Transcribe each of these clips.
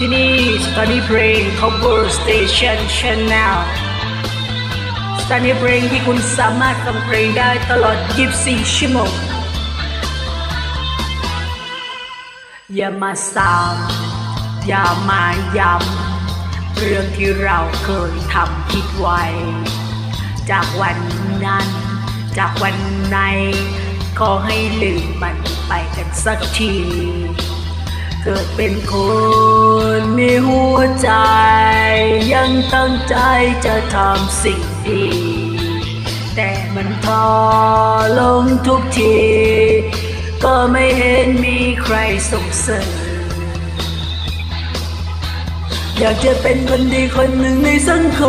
ที่นี่ Study Brain Cover Station Channel Study Brain ที่คุณสามารถฟังเพลงได้ตลอด 24 ชั่วโมง อย่ามาสามอย่ามาย้ำเรื่องที่เราเคยทำผิดไว้ จากวันนั้น จากวันไหนขอให้ลืมมันไปกันสักที เกิดเป็นคนมีหัวใจ ยังตั้งใจจะทำสิ่งดี แต่มันพอลงทุกที ก็ไม่เห็นมีใครส่งเสริมอยากจะเป็นคนดีคนหนึ่งในสังค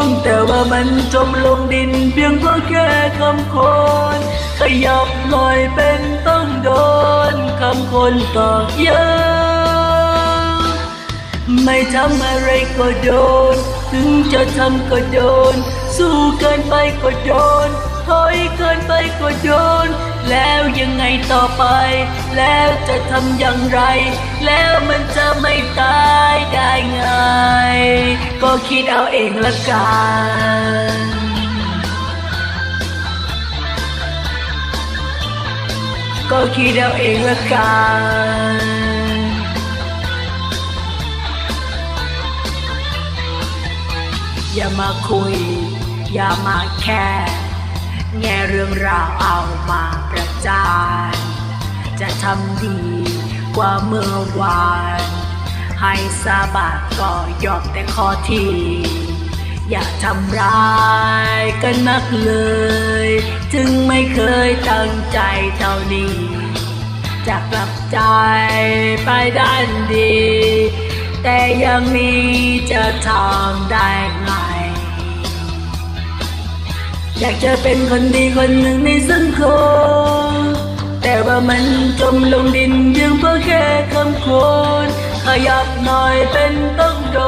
ม แต่ว่ามันจมลงดินเพียงเพราะแค่คำคนขยับหน่อยเป็นต้องโดน คนตอกย้ำไม่ทำอะไรก็โดน ถึงจะทำก็โดน สู้เกินไปก็โดนถอยเกินไปก็โดน แล้วยังไงต่อไป แล้วจะทำอย่างไร แล้วมันจะไม่ตายได้ไง ก็คิดเอาเองละกัน คิดเอาเองละกันอย่ามาคุย อย่ามาแค่แง่เรื่องราวเอามาประจานจะทำดีกว่าเมื่อวาน ให้สาบานก็ยอมแต่ข้อที อย่าทำร้ายกันนักเลย ถึงไม่เคยตั้งใจเท่านี้ จะกลับใจไปด้านดี แต่ยังนี้จะทำได้ไง อยากจะเป็นคนดีคนหนึ่งในสังคมแต่ว่ามันจมลงดินเพียงเพราะแค่คำคน ขยับหน่อยเป็นต้องโด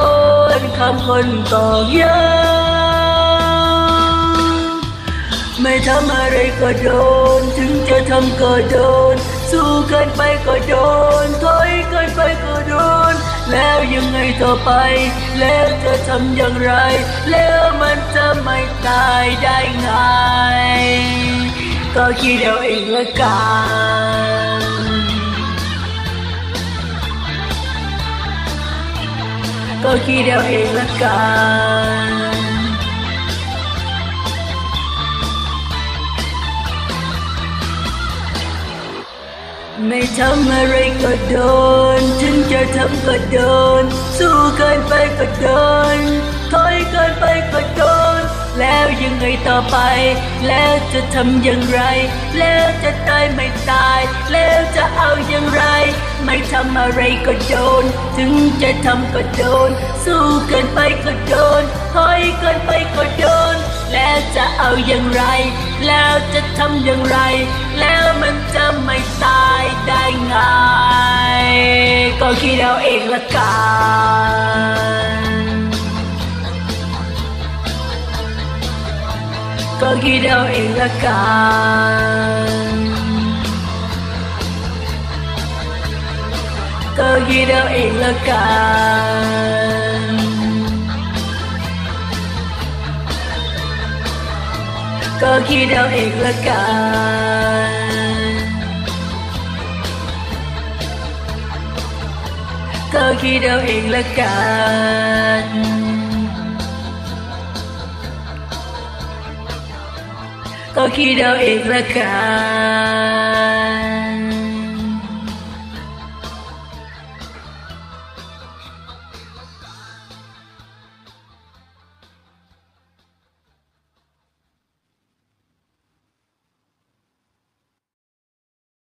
นคำคนตอกย้ำไม่ทำอะไรก็โดน ถึงจะทำก็โดน สู้เกินไปก็โดนถอยเกินไปก็โดน แล้วยังไงต่อไป แล้วจะทำอย่างไร แล้วมันจะไม่ตายได้ไง ก็คิดเอาเองละกัน ก็คิดเอาเองละกันไม่ทำอะไรก็โดน ถึงจะทำก็โดน สู้เกินไปก็โดน ถอยเกินไปก็โดน แล้วยังไงต่อไป แล้วจะทำอย่างไร แล้วจะตายไม่ตายำอะไรก็โดน ถึงจะทำก็โดน สู้เกินไปก็โดนถอยเกินไปก็โดน แล้วจะเอาอย่างไร แล้วจะทำอย่างไร แล้วมันจะไม่ตายได้ไง ก็คิดเอาเองละกันก็คิดเอาเองละกัน ก็คิดเอาเองละ